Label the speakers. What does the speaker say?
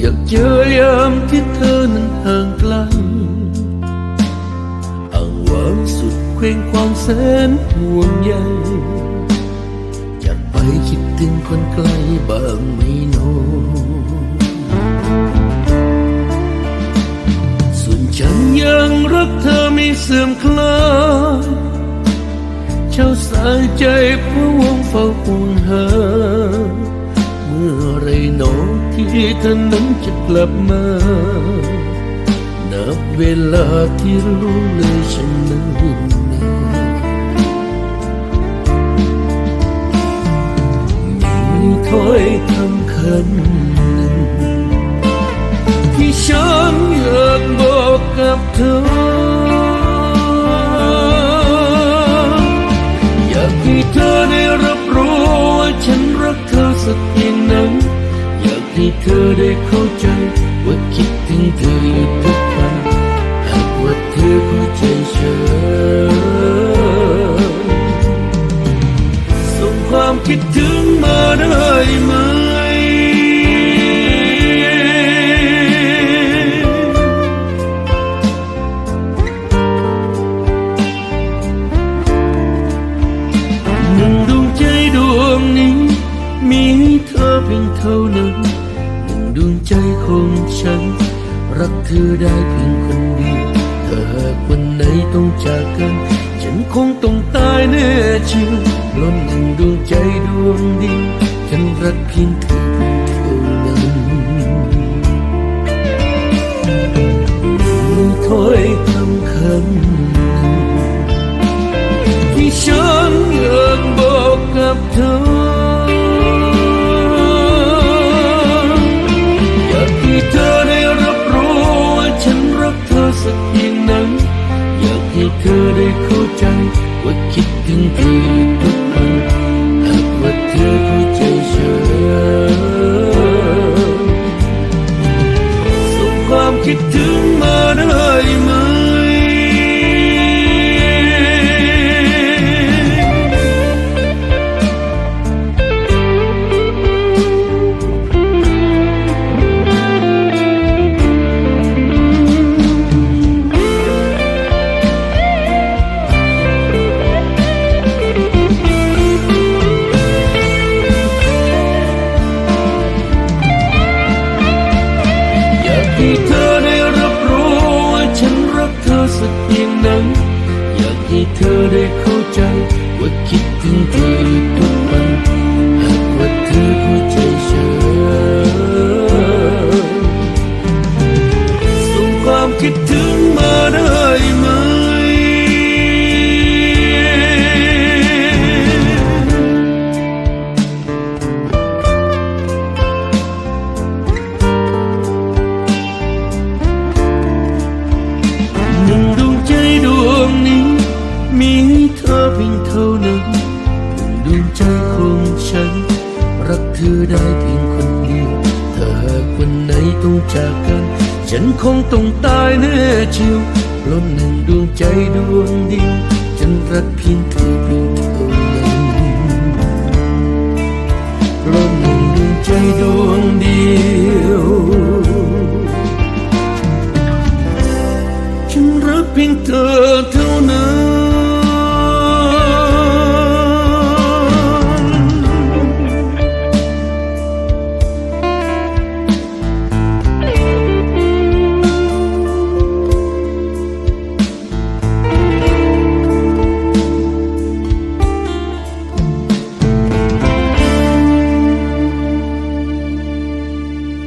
Speaker 1: อยากเจอยามที่เธอนั้นห่างไกลอ่างวางสุดเคว้งความแสนห่วงใยอยากไปคิดถึงคนไกลบ้างไหมโนส่วนฉันยังรักเธอไม่เสื่อมคลายเจ้าสายใจพระวงเฝ้าวงเธอ ที่เธอนั้นจะกลับมานับเวลาที่รู้เลยฉันนั้นนานมีถ้อยคำคำหนึ่งที่ฉันอยากบอกกับเธอ อได้เข้าใจ ว่าคิดถึงเธออยู่ทุกวันหากว่าเธอเข้าใจฉันส่งความคิดถึงมาได้ไหมหนึ่งดวงใจดวงนี้มีให้เธอเพียงเท่านั้น วงใจของฉัน รักเธอได้เพียงคนเดียวถ้าหากวันไหนต้องจากกัน ฉันคงต้องตายแน่เชื่อเพราะหนึ่งดวงใจดวงเดียวฉันรักเพียงเธอ ได้เข้าใจ ว่าคิดถึงเธอทุกวันหากว่าเธอเข้าใจฉันส่งความคิดถึง ว่าคิดถึงเธอ เพียงเท่านั้นดวงใจของฉัน รักเธอได้เพียงคนเดียวถ้าคนไหนต้องจากกัน ฉันคงต้องตายแน่เชียวเพราหนึ่งดวงใจดวงเดียวฉันรักเพียงเธอเพียงเท่านั้นเพราหนึ่งดวงใจดวงเดียวฉันรักเพียงเธอเท่านั้น